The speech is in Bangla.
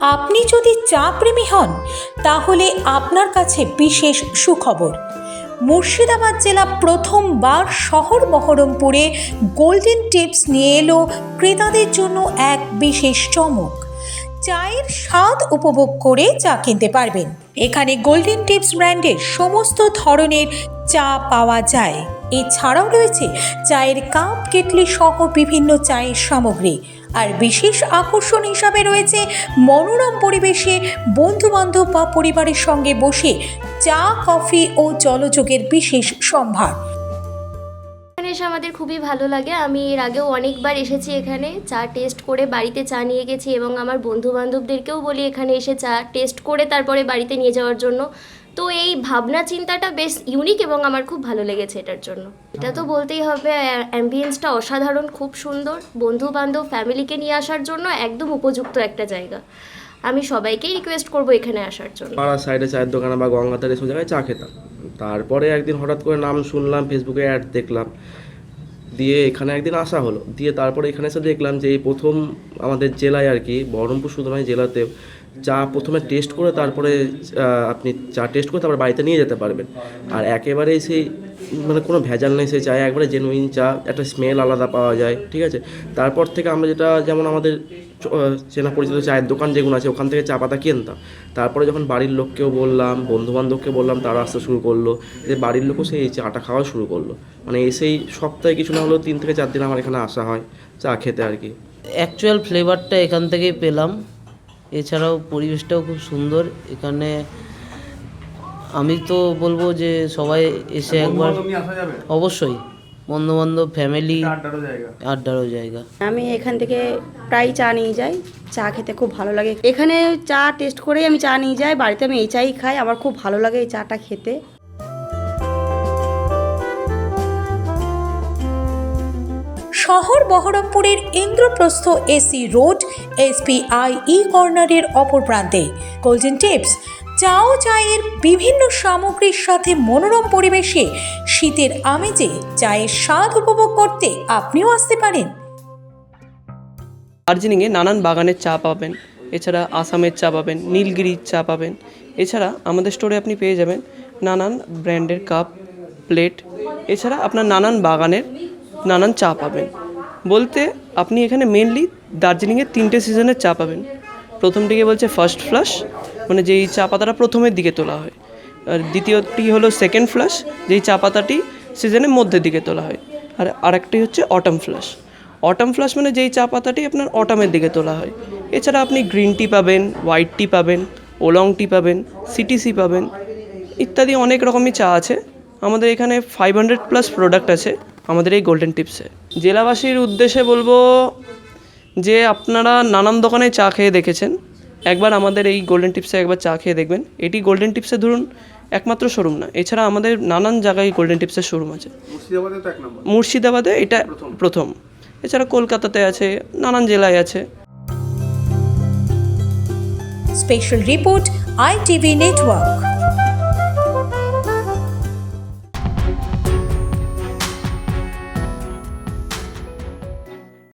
আপনি যদি চা প্রেমী হন, তাহলে আপনার কাছে বিশেষ সুখবর। মুর্শিদাবাদ জেলা প্রথমবার শহর বহরমপুরে গোল্ডেন টিপস নিয়ে এলো ক্রেতাদের জন্য এক বিশেষ চমক। চায়ের স্বাদ উপভোগ করে চা কিনতে পারবেন। এখানে গোল্ডেন টিপস ব্র্যান্ডের সমস্ত ধরনের চা পাওয়া যায়। এছাড়াও রয়েছে চায়ের কাপ, কেটলি সহ বিভিন্ন চায়ের সামগ্রী। আর বিশেষ আকর্ষণ হিসাবে রয়েছে মনোরম পরিবেশে বন্ধু বান্ধব বা পরিবারের সঙ্গে বসে চা, কফি ও জলযোগের বিশেষ সম্ভার। এসে আমাদের খুবই ভালো লাগে। আমি এর আগেও অনেকবার এসেছি এখানে, চা টেস্ট করে বাড়িতে চা নিয়ে গেছি এবং আমার বন্ধু বান্ধবদেরকেও বলি এখানে এসে চা টেস্ট করে তারপরে বাড়িতে নিয়ে যাওয়ার জন্য। তো এই ভাবনা চিন্তাটা বেশ ইউনিক এবং আমার খুব ভালো লেগেছে এটার জন্য। এটা তো বলতেই হবে অ্যাম্বিয়েন্সটা অসাধারণ, খুব সুন্দর। বন্ধু বান্ধব ফ্যামিলিকে নিয়ে আসার জন্য একদম উপযুক্ত একটা জায়গা। আমি সবাইকেই রিকোয়েস্ট করব এখানে আসার জন্য। পাড়ার সাইডে চায়ের দোকানে বা গঙ্গাধারে এসব জায়গায় চা খেতাম। তারপরে একদিন হঠাৎ করে নাম শুনলাম ফেসবুকে অ্যাড দেখলাম। দিয়ে এখানে একদিন আসা হলো। দিয়ে তারপরে এখানে এসে দেখলাম যে এই প্রথম আমাদের জেলায় আর কি, বহরমপুর শুধু নয় জেলাতেও চা প্রথমে টেস্ট করে তারপরে আপনি চা টেস্ট করে তারপর বাড়িতে নিয়ে যেতে পারবেন। আর একেবারে সেই মানে কোনো ভেজাল নেই সেই চায়ে একবারে জেনুইন চা, একটা স্মেল আলাদা পাওয়া যায়, ঠিক আছে? তারপর থেকে আমরা যেটা, যেমন আমাদের চেনা পরিচিত চায়ের দোকান যেগুলো আছে, ওখান থেকে চা পাতা কিনতাম তারপরে যখন বাড়ির লোককেও বললাম বন্ধু বান্ধবকে বললাম, তারা আসতে শুরু করল, যে বাড়ির লোকও সেই চাটা খাওয়া শুরু করল। মানে এসেই সপ্তাহে কিছু না হলেও তিন থেকে চার দিন আমার এখানে আসা হয়, চা খেতে আর কি। অ্যাকচুয়াল ফ্লেভারটা এখান থেকেই পেলাম। এছাড়াও পরিবেশটাও খুব সুন্দর। এখানে আমি তো বলব যে সবাই এসে একবার অবশ্যই। বন্ধুবান্ধব ফ্যামিলি আড্ডারও জায়গা। আমি এখান থেকে প্রায় চা নিয়ে যাই। চা খেতে খুব ভালো লাগে। এখানে চা টেস্ট করেই আমি চা নিয়ে যাই। বাড়িতে আমি এই চাই খাই। আমার খুব ভালো লাগে এই চাটা খেতে। শহর বহরমপুরের ইন্দ্রপ্রস্থ এসি রোড এসপিআই ই কর্নারের অপর প্রান্তে। গোল্ডেন টিপস চা ও চায়ের বিভিন্ন সামগ্রীর সাথে মনোরম পরিবেশে শীতের আমেজে চায়ের স্বাদ উপভোগ করতে আপনিও আসতে পারেন। দার্জিলিংয়ে নানান বাগানের চা পাবেন, এছাড়া আসামের চা পাবেন, নীলগিরির চা পাবেন। এছাড়া আমাদের স্টোরে আপনি পেয়ে যাবেন নানান ব্র্যান্ডের কাপ প্লেট এছাড়া আপনার নানান বাগানের নানান চা পাবেন। বলতে আপনি এখানে মেনলি দার্জিলিংয়ের তিনটে সিজনের চা পাবেন। প্রথমটিকে বলছে ফার্স্ট ফ্লাশ মানে যেই চা পাতাটা প্রথমের দিকে তোলা হয়। আর দ্বিতীয়টি হলো সেকেন্ড ফ্লাশ যেই চা পাতাটি সিজনের মধ্যের দিকে তোলা হয়। আর আরেকটি হচ্ছে অটাম ফ্লাশ অটাম ফ্লাশ মানে যেই চা পাতাটি আপনার অটামের দিকে তোলা হয়। এছাড়া আপনি গ্রিন টি পাবেন হোয়াইট টি পাবেন, ওলং টি পাবেন সিটিসি পাবেন, ইত্যাদি অনেক রকমই চা আছে। আমাদের এখানে ফাইভ হান্ড্রেড প্লাস প্রোডাক্ট আছে। আমাদের এই গোল্ডেন টিপসে জেলাবাসীর উদ্দেশ্যে বলব যে আপনারা নানান দোকানে চা খেয়ে দেখেছেন। একবার আমাদের এই গোল্ডেন টিপসে একবার চা খেয়ে দেখবেন। এটি গোল্ডেন টিপসে ধরুন একমাত্র শোরুম না। এছাড়া আমাদের নানান জায়গায় গোল্ডেন টিপসের শোরুম আছে। মুর্শিদাবাদে এটা প্রথম। এছাড়া কলকাতাতে আছে নানান জেলায় আছে। Special report ITV network